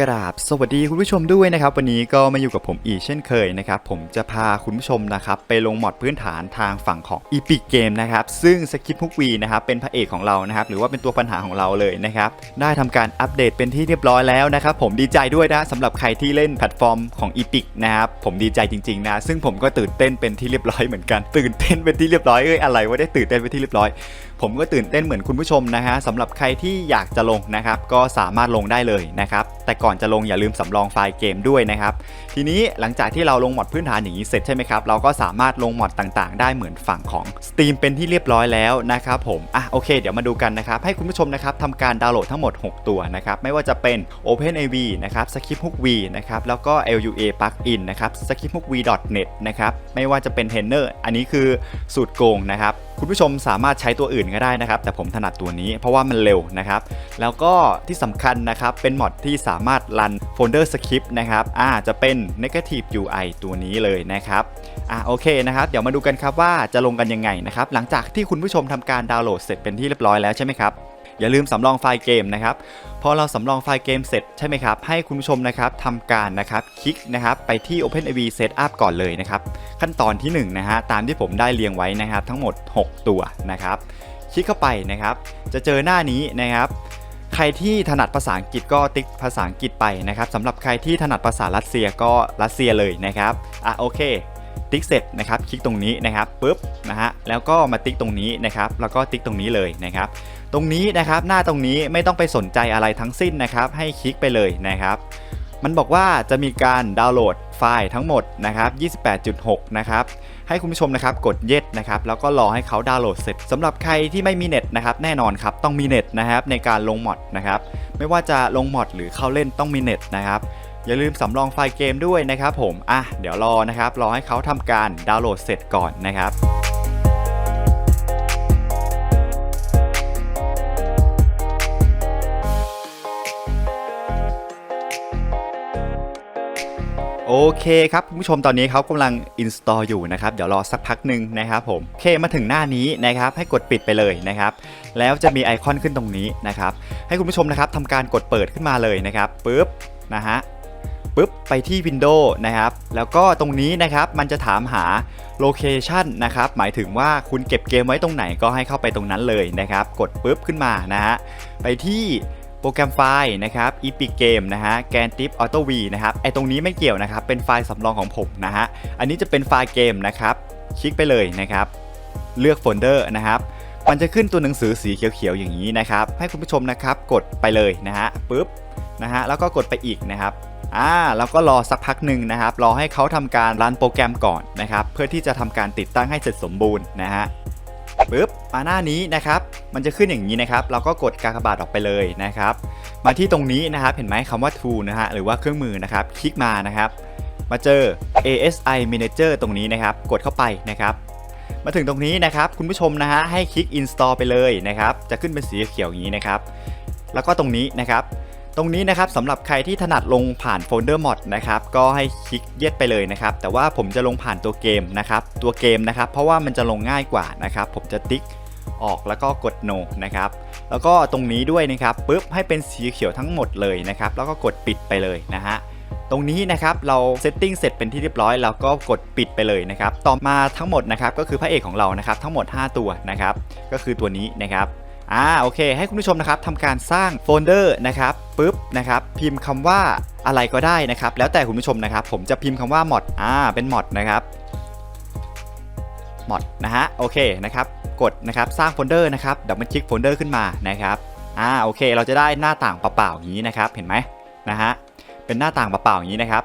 กราบสวัสดีคุณผู้ชมด้วยนะครับ วันนี้ก็มาอยู่กับผมอีกเช่นเคยนะครับ ผมจะพาคุณผู้ชมนะครับ ไปลงมอดพื้นฐานทางฝั่งของ Epic Game นะครับ ซึ่งสกิปฮุกวีนะครับ เป็นพระเอกของเรานะครับ หรือว่าเป็นตัวปัญหาของเราเลยนะครับ ได้ทำการอัปเดตเป็นที่เรียบร้อยแล้วนะครับ ผมดีใจด้วยนะสำหรับใครที่เล่นแพลตฟอร์มของ Epic นะครับ ผมดีใจจริงๆนะ ซึ่งผมก็ตื่นเต้นเป็นที่เรียบร้อยเหมือนกัน ตื่นเต้นเป็นที่เรียบร้อยเอ้ยอะไรว่าได้ตื่นเต้นเป็นที่เรียบร้อยผมก็ตื่นเต้นเหมือนคุณผู้ชมนะฮะสำหรับใครที่อยากจะลงนะครับ ก็สามารถลงได้เลยนะครับ แต่ก่อนจะลงอย่าลืมสำรองไฟล์เกมด้วยนะครับ ทีนี้หลังจากที่เราลงหมอดพื้นฐานอย่างนี้เสร็จใช่ไหมครับ เราก็สามารถลงหมอดต่างๆ ได้เหมือนฝั่งของ Steam เป็นที่เรียบร้อยแล้วนะครับผม อะโอเค เดี๋ยวมาดูกันนะครับ ให้คุณผู้ชมนะครับทำการดาวน์โหลดทั้งหมด 6 ตัวนะครับ ไม่ว่าจะเป็น OpenAV นะครับ Skiphook V นะครับ แล้วก็ LUA Plugin นะครับ skiphookv.net นะครับ ไม่ว่าจะเป็น Tenor อันนี้คือสูตรโกงนะครับ คุณผู้ชมสามารถใช้ตัวอื่นก็ได้นะครับ แต่ผมถนัดตัวนี้เพราะว่ามันเร็วนะครับ แล้วก็ที่สำคัญนะครับ เป็นมอดที่สามารถรันโฟลเดอร์สคริปต์นะครับอ่าจะเป็น Negative UI ตัวนี้เลยนะครับอ่าโอเคนะครับ เดี๋ยวมาดูกันครับว่าจะลงกันยังไงนะครับ หลังจากที่คุณผู้ชมทำการดาวน์โหลดเสร็จเป็นที่เรียบร้อยแล้วใช่ไหมครับอย่าลืมสำรองไฟล์เกมนะครับพอเราสำรองไฟล์เกมเสร็จใช่ไหมครับให้คุณผู้ชมนะครับทำการนะครับคลิกนะครับไปที่ OpenAV Setup ก่อนเลยนะครับขั้นตอนที่1นงนะฮะตามที่ผมได้เรียงไว้นะครับทั้งหมด 6 ตัวนะครับ คลิกเข้าไปนะครับ จะเจอหน้านี้นะครับ ใครที่ถนัดภาษาอังกฤษก็ติ๊กภาษาอังกฤษไปนะครับสำหรับใครที่ถนัดภาษารัสเซียก็รัสเซียเลยนะครับอะโอเค ติ๊กเสร็จนะครับ คลิกตรงนี้นะครับปุ๊บนะฮะแล้วก็มาติ๊กตรงนี้นะครับ แล้วก็ติ๊กตรงนี้เลยนะครับ ตรงนี้นะครับหน้าตรงนี้ไม่ต้องไปสนใจอะไรทั้งสิ้นนะครับ ให้คลิกไปเลยนะครับ มันบอกว่าจะมีการดาวน์โหลดไฟล์ทั้งหมดนะครับ 28.6 นะครับ ให้คุณผู้ชมนะครับกดเย็ดนะครับ แล้วก็รอให้เขาดาวน์โหลดเสร็จสำหรับใครที่ไม่มีเน็ตนะครับ แน่นอนครับ ต้องมีเน็ตนะครับในการลงมอดนะครับ ไม่ว่าจะลงมอดหรือเข้าเล่นต้องมีเน็ตนะครับ อย่าลืมสำรองไฟล์เกมด้วยนะครับผม อะ เดี๋ยวรอนะครับ รอให้เขาทำการดาวน์โหลดเสร็จก่อนนะครับ โอเคครับคุณผู้ชมตอนนี้เขากำลัง install อยู่นะครับ เดี๋ยวรอสักพักหนึ่งนะครับผมโอเคมาถึงหน้านี้นะครับ ให้กดปิดไปเลยนะครับ แล้วจะมีไอคอนขึ้นตรงนี้นะครับ ให้คุณผู้ชมนะครับทำการกดเปิดขึ้นมาเลยนะครับปุ๊บนะฮะปุ๊บไปที่ Windows นะครับ แล้วก็ตรงนี้นะครับมันจะถามหาโลเคชันนะครับ หมายถึงว่าคุณเก็บเกมไว้ตรงไหนก็ให้เข้าไปตรงนั้นเลยนะครับ กดปุ๊บขึ้นมานะฮะไปที่ โปรแกรมไฟล์นะครับ Epic Game นะฮะ g a n t i p Auto V นะครับไอตรงนี้ไม่เกี่ยวนะครับ เป็นไฟล์สำรองของผมนะฮะ อันนี้จะเป็นไฟล์เกมนะครับคลิกไปเลยนะครับ เลือกโฟลเดอร์นะครับมันจะขึ้นตัวหนังสือสีเขียวๆอย่างนี้นะครับ ให้คุณผู้ชมนะครับกดไปเลยนะฮะปุ๊บนะฮะแล้วก็กดไปอีกนะครับอ่าแล้วก็รอสักพักหนึ่งนะครับ รอให้เขาทำการรันโปรแกรมก่อนนะครับ เพื่อที่จะทำการติดตั้งให้เสร็จสมบูรณ์นะฮะปุ๊บ มาหน้านี้นะครับ มันจะขึ้นอย่างนี้นะครับ เราก็กดกากบาทออกไปเลยนะครับ มาที่ตรงนี้นะครับ เห็นไหมคำว่า tool นะฮะ หรือว่าเครื่องมือนะครับ คลิกมานะครับ มาเจอ ASI Manager ตรงนี้นะครับ กดเข้าไปนะครับ มาถึงตรงนี้นะครับ คุณผู้ชมนะฮะ ให้คลิก install ไปเลยนะครับ จะขึ้นเป็นสีเขียวอย่างนี้นะครับ แล้วก็ตรงนี้นะครับตรงนี้นะครับสำหรับใครที่ถนัดลงผ่านโฟลเดอร์ mod นะครับก็ให้คลิกเย็ดไปเลยนะครับ แต่ว่าผมจะลงผ่านตัวเกมนะครับ ตัวเกมนะครับ เพราะว่ามันจะลงง่ายกว่านะครับ ผมจะติ๊ก ออกแล้วก็กด no นะครับ แล้วก็ตรงนี้ด้วยนะครับปุ๊บให้เป็นสีเขียวทั้งหมดเลยนะครับ แล้วก็กดปิดไปเลยนะฮะตรงนี้นะครับเราเซตติ้งเสร็จเป็นที่เรียบร้อยแล้วก็กดปิดไปเลยนะครับ ต่อมาทั้งหมดนะครับก็คือพระเอกของเรานะครับทั้งหมด 5 ตัวนะครับ ก็คือตัวนี้นะครับอ่าโอเค ให้คุณผู้ชมนะครับทำการสร้างโฟลเดอร์นะครับปุ๊บนะครับ พิมพ์คำว่าอะไรก็ได้นะครับ แล้วแต่คุณผู้ชมนะครับ ผมจะพิมพ์คำว่า mod อ่าเป็น mod นะครับ mod นะฮะโอเคนะครับกดนะครับสร้างโฟลเดอร์นะครับดับเบิลคลิกโฟลเดอร์ขึ้นมานะครับอ่าโอเค เราจะได้หน้าต่างเปล่าๆอย่างนี้นะครับเห็นไหมนะฮะเป็นหน้าต่างเปล่าๆอย่างนี้นะครับ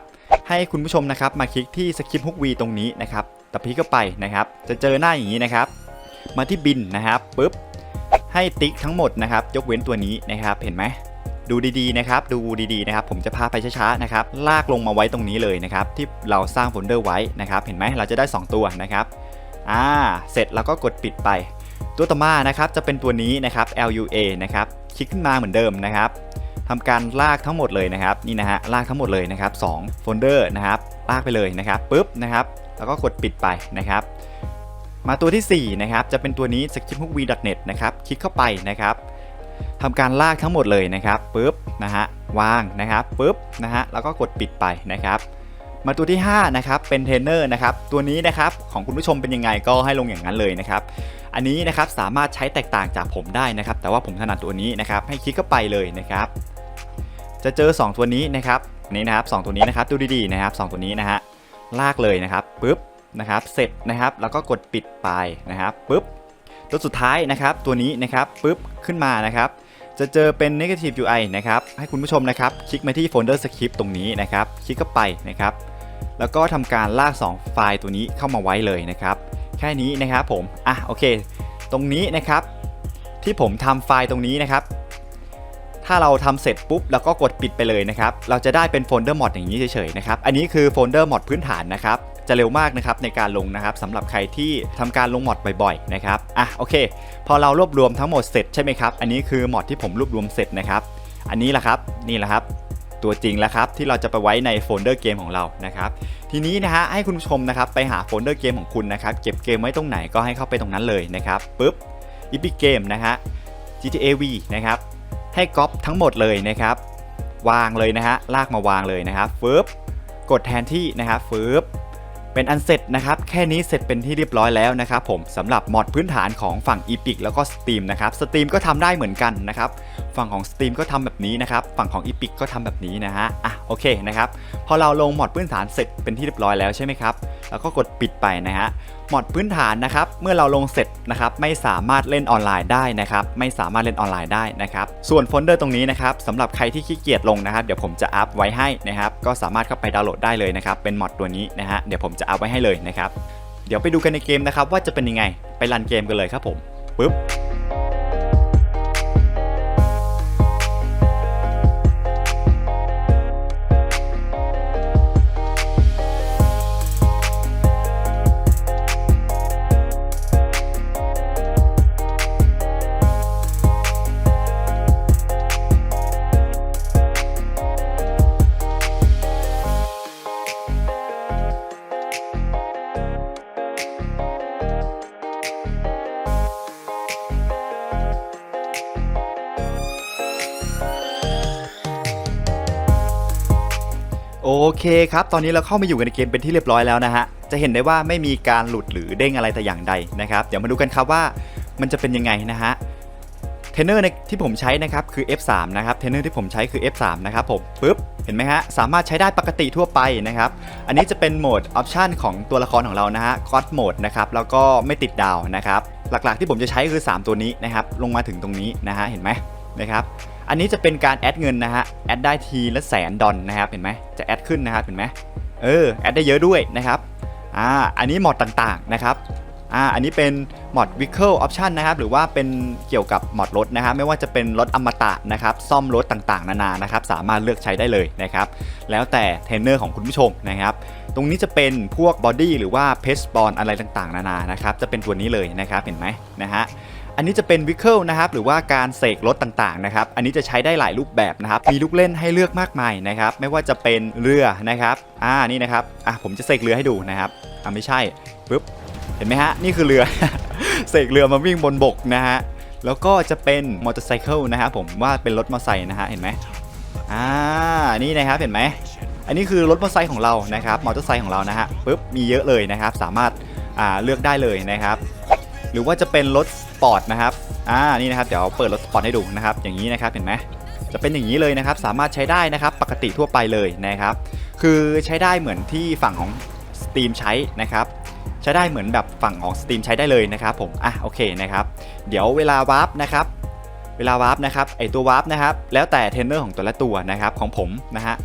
ให้คุณผู้ชมนะครับมาคลิกที่สคริปต์ฮุกวีตรงนี้นะครับตะพีเข้าไปนะครับ จะเจอหน้าอย่างนี้นะครับ มาที่บินนะครับปุ๊บให้ติ๊กทั้งหมดนะครับ ยกเว้นตัวนี้นะครับเห็นไหมดูดีๆนะครับ ดูดีๆนะครับ ผมจะพาไปช้าๆนะครับ ลากลงมาไว้ตรงนี้เลยนะครับ ที่เราสร้างโฟลเดอร์ไว้นะครับ เห็นไหมเราจะได้ 2 ตัวนะครับ อ่า เสร็จแล้วก็กดปิดไป ตัวต่อมานะครับจะเป็นตัวนี้นะครับ LUA นะครับ คลิกขึ้นมาเหมือนเดิมนะครับทำการลากทั้งหมดเลยนะครับ นี่นะฮะ ลากทั้งหมดเลยนะครับ2โฟลเดอร์นะครับ ลากไปเลยนะครับปุ๊บนะครับ แล้วก็กดปิดไปนะครับ มาตัวที่ 4 นะครับ จะเป็นตัวนี้ s k i p h o o k v n e t นะครับ คลิกเข้าไปนะครับทำการลากทั้งหมดเลยนะครับปุ๊บนะฮะวางนะครับปุ๊บนะฮะแล้วก็กดปิดไปนะครับ มาตัวที่ 5 นะครับ เป็นเทรนเนอร์นะครับ ตัวนี้นะครับของคุณผู้ชมเป็นยังไงก็ให้ลงอย่างนั้นเลยนะครับ อันนี้นะครับสามารถใช้แตกต่างจากผมได้นะครับ แต่ว่าผมถนัดตัวนี้นะครับ ให้คลิกเข้าไปเลยนะครับ จะเจอ 2 ตัวนี้นะครับนนี้นะครับสองตัวนี้นะครับ ดูดีๆนะครับสองตัวนี้นะฮะ ลากเลยนะครับปุ๊บนะครับ เสร็จนะครับ แล้วก็กดปิดไปนะครับปุ๊บ ตัวสุดท้ายนะครับ ตัวนี้นะครับปุ๊บขึ้นมานะครับ จะเจอเป็น negative UI นะครับ ให้คุณผู้ชมนะครับ คลิกมาที่โฟลเดอร์สคริปต์ตรงนี้นะครับ คลิกเข้าไปนะครับ แล้วก็ทำการลาก 2 ไฟล์ตัวนี้เข้ามาไว้เลยนะครับ แค่นี้นะครับผม อะโอเค ตรงนี้นะครับ ที่ผมทำไฟล์ตรงนี้นะครับ ถ้าเราทำเสร็จปุ๊บแล้วก็กดปิดไปเลยนะครับ เราจะได้เป็นโฟลเดอร์มอดอย่างนี้เฉยๆนะครับ อันนี้คือโฟลเดอร์มอดพื้นฐานนะครับ จะเร็วมากนะครับในการลงนะครับสำหรับใครที่ทำการลงมอดบ่อยๆนะครับอะโอเค พอเรารวบรวมทั้งหมดเสร็จใช่ไหมครับอันนี้คือมอดที่ผมรวบรวมเสร็จนะครับอันนี้แหละครับนี่แหละครับตัวจริงแล้วครับที่เราจะไปไว้ในโฟลเดอร์เกมของเรานะครับทีนี้นะฮะให้คุณผู้ชมนะครับไปหาโฟลเดอร์เกมของคุณนะครับเก็บเกมไว้ตรงไหนก็ให้เข้าไปตรงนั้นเลยนะครับปุ๊บ Epic Game นะฮะ GTA V นะครับให้ก๊อปทั้งหมดเลยนะครับวางเลยนะฮะลากมาวางเลยนะครับฟึบกดแทนที่นะครับฟึบ เป็นอันเสร็จนะครับ แค่นี้เสร็จเป็นที่เรียบร้อยแล้วนะครับผมสำหรับมอดพื้นฐานของฝั่ง Epic แล้วก็ Steam นะครับ Steam ก็ทำได้เหมือนกันนะครับ ฝั่งของ Steam ก็ทำแบบนี้นะครับ ฝั่งของ Epic ก็ทำแบบนี้นะฮะ อะโอเคนะครับ พอเราลงมอดพื้นฐานเสร็จเป็นที่เรียบร้อยแล้วใช่ไหมครับ แล้วก็กดปิดไปนะฮะ มอดพื้นฐานนะครับ เมื่อเราลงเสร็จนะครับไม่สามารถเล่นออนไลน์ได้นะครับ ไม่สามารถเล่นออนไลน์ได้นะครับ ส่วนโฟลเดอร์ตรงนี้นะครับสำหรับใครที่ขี้เกียจลงนะครับ เดี๋ยวผมจะอัพไว้ให้นะครับ ก็สามารถเข้าไปดาวน์โหลดได้เลยนะครับ เป็นมอดตัวนี้นะฮะ เดี๋ยวผมจะอัพไว้ให้เลยนะครับ เดี๋ยวไปดูกันในเกมนะครับว่าจะเป็นยังไง ไปรันเกมกันเลยครับผมปึ๊บ โอเคครับ ตอนนี้เราเข้ามาอยู่กันในเกมเป็นที่เรียบร้อยแล้วนะฮะ จะเห็นได้ว่าไม่มีการหลุดหรือเด้งอะไรแต่อย่างใดนะครับ เดี๋ยวมาดูกันครับว่ามันจะเป็นยังไงนะฮะ เทรนเนอร์ที่ผมใช้นะครับคือ F3 นะครับ เทรนเนอร์ที่ผมใช้คือ F3 นะครับผมปึ๊บ เห็นไหมฮะ สามารถใช้ได้ปกติทั่วไปนะครับ อันนี้จะเป็นโหมดออปชันของตัวละครของเรานะฮะ God Mode นะครับ แล้วก็ไม่ติดดาวนะครับ หลักๆที่ผมจะใช้คือ 3 ตัวนี้นะครับ ลงมาถึงตรงนี้นะฮะ เห็นไหมนะครับ อันนี้จะเป็นการแอดเงินนะฮะ แอดได้ทีละแสนดอลนะครับ เห็นไหมจะแอดขึ้นนะครับ เห็นไหมเออ แอดได้เยอะด้วยนะครับ อ่า อันนี้หมอดต่างๆนะครับ อ่า อันนี้เป็นมอด Vehicle Option นะครับ หรือว่าเป็นเกี่ยวกับมอดรถนะครับ ไม่ว่าจะเป็นรถอมตะนะครับ ซ่อมรถต่างๆ นานา นะครับ สามารถเลือกใช้ได้เลยนะครับ แล้วแต่เทรนเนอร์ของคุณผู้ชมนะครับ ตรงนี้จะเป็นพวกบอดี้หรือว่าเพสบอลอะไรต่างๆ นานา นะครับ จะเป็นตัวนี้เลยนะครับ เห็นไหมนะฮะ อันนี้จะเป็นวิเคิลนะครับหรือว่าการเสกรถต่างๆนะครับอันนี้จะใช้ได้หลายรูปแบบนะครับมีลูกเล่นให้เลือกมากมายนะครับไม่ว่าจะเป็นเรือนะครับอ่านี่นะครับอะผมจะเสกเรือให้ดูนะครับอ่าไม่ใช่ปึ๊บเห็นไหมฮะนี่คือเรือเสกเรือมาวิ่งบนบกนะฮะแล้วก็จะเป็นมอเตอร์ไซคิลนะครับผมว่าเป็นรถมอเตอร์ไซค์นะฮะเห็นไหมอ่านี่นะครับเห็นไหมอันนี้คือรถมอเตอร์ไซค์ของเรานะครับมอเตอร์ไซค์ของเรานะฮะปึ๊บมีเยอะเลยนะครับ สามารถอ่าเลือกได้เลยนะครับ หรือว่าจะเป็นรถ ปอร์ตนะครับอ่านี่นะครับเดี๋ยวเปิดรถสปอร์ตให้ดูนะครับอย่างนี้นะครับเห็นไหมจะเป็นอย่างนี้เลยนะครับสามารถใช้ได้นะครับปกติทั่วไปเลยนะครับ คือใช้ได้เหมือนที่ฝั่งของ Steam ใช้นะครับใช้ได้เหมือนแบบฝั่งของ Steam ใช้ได้เลยนะครับผมอะโอเคนะครับเดี๋ยวเวลาวาร์ปนะครับเวลาวาร์ปนะครับไอตัววาร์ปนะครับแล้วแต่เทรนเนอร์ของแต่ละตัวนะครับของผมนะฮะ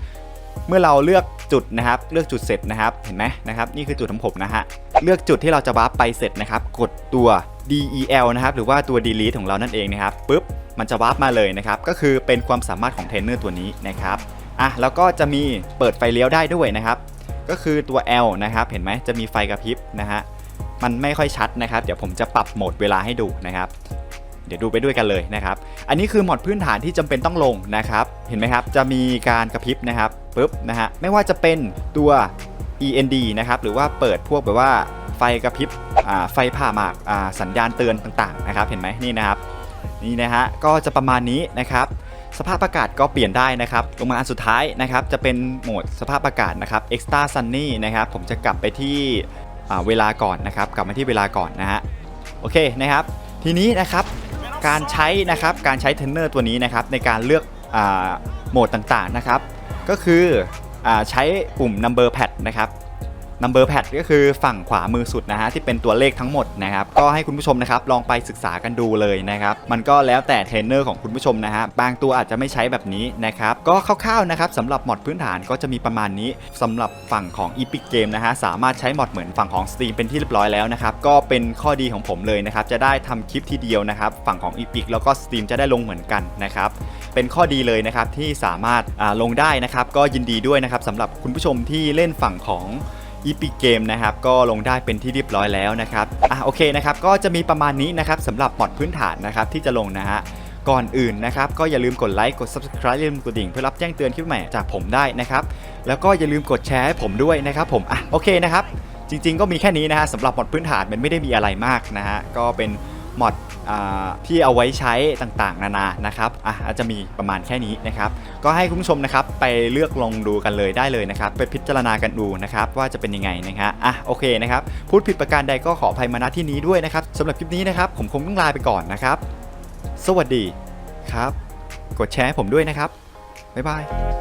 เมื่อเราเลือกจุดนะครับ เลือกจุดเสร็จนะครับ เห็นไหมนะครับ นี่คือจุดของผมนะฮะ เลือกจุดที่เราจะวาร์ปไป셋นะครับ กดตัว del นะครับหรือว่าตัว delete ของเรานั่นเองนะครับปุ๊บมันจะวาร์ปมาเลยนะครับก็คือเป็นความสามารถของเทรนเนอร์ตัวนี้นะครับอะแล้วก็จะมีเปิดไฟเลี้ยวได้ด้วยนะครับ ก็คือตัว L นะครับเห็นไหมจะมีไฟกระพริบนะฮะมันไม่ค่อยชัดนะครับ เดี๋ยวผมจะปรับโหมดเวลาให้ดูนะครับ เดี๋ยวดูไปด้วยกันเลยนะครับ อันนี้คือหมดพื้นฐานที่จำเป็นต้องลงนะครับ เห็นไหมครับ จะมีการกระพริบนะครับปุ๊บนะฮะไม่ว่าจะเป็นตัว END นะครับหรือว่าเปิดพวกแบบว่า ไฟกระพริบไฟผ่าหมากสัญญาณเตือนต่างๆนะครับ เห็นไหมนี่นะครับนี่นะฮะก็จะประมาณนี้นะครับสภาพอากาศก็เปลี่ยนได้นะครับลงมาอันสุดท้ายนะครับจะเป็นโหมดสภาพอากาศนะครับ extra sunny นะครับผมจะกลับไปที่เวลาก่อนนะครับ กลับมาที่เวลาก่อนนะฮะโอเคนะครับ ทีนี้นะครับการใช้นะครับการใช้เทนเนอร์ตัวนี้นะครับในการเลือกอโหมดต่างๆนะครับ ก็คืออใช้ปุ่ม number pad นะครับ number pad ก็คือฝั่งขวามือสุดนะฮะที่เป็นตัวเลขทั้งหมดนะครับก็ให้คุณผู้ชมนะครับลองไปศึกษากันดูเลยนะครับมันก็แล้วแต่เทรนเนอร์ของคุณผู้ชมนะฮะบางตัวอาจจะไม่ใช้แบบนี้นะครับก็คร่าวๆนะครับสำหรับมอดพื้นฐานก็จะมีประมาณนี้สำหรับฝั่งของ Epic Game นะฮะสามารถใช้มอดเหมือนฝั่งของ Steam เป็นที่เรียบร้อยแล้วนะครับก็เป็นข้อดีของผมเลยนะครับจะได้ทำคลิปทีเดียวนะครับฝั่งของ Epic แล้วก็ Steam จะได้ลงเหมือนกันนะครับเป็นข้อดีเลยนะครับที่สามารถลงได้นะครับก็ยินดีด้วยนะครับสำหรับคุณผู้ชมที่เล่นฝั่งของ อีพิเกมนะครับก็ลงได้เป็นที่เรียบร้อยแล้วนะครับอะโอเคนะครับก็จะมีประมาณนี้นะครับสำหรับมอดพื้นฐานนะครับที่จะลงนะฮะก่อนอื่นนะครับก็อย่าลืมกดไลค์กด subscribe อย่าลืมกดดิ่งเพื่อรับแจ้งเตือนคลิปใหม่จากผมได้นะครับแล้วก็อย่าลืมกดแชร์ให้ผมด้วยนะครับผมอะโอเคนะครับจริงๆก็มีแค่นี้นะฮะสำหรับมอดพื้นฐานมันไม่ได้มีอะไรมากนะฮะก็เป็น มอดที่เอาไว้ใช้ต่างๆ นานานะครับอะอาจจะมีประมาณแค่นี้นะครับ ก็ให้คุณผู้ชมนะครับไปเลือกลองดูกันเลยได้เลยนะครับ ไปพิจารณากันดูนะครับว่าจะเป็นยังไงนะฮะอะโอเคนะครับ พูดผิดประการใดก็ขออภัยมาณที่นี้ด้วยนะครับสำหรับคลิปนี้นะครับ ผมคงต้องลาไปก่อนนะครับ สวัสดีครับ กดแชร์ผมด้วยนะครับบ๊ายบาย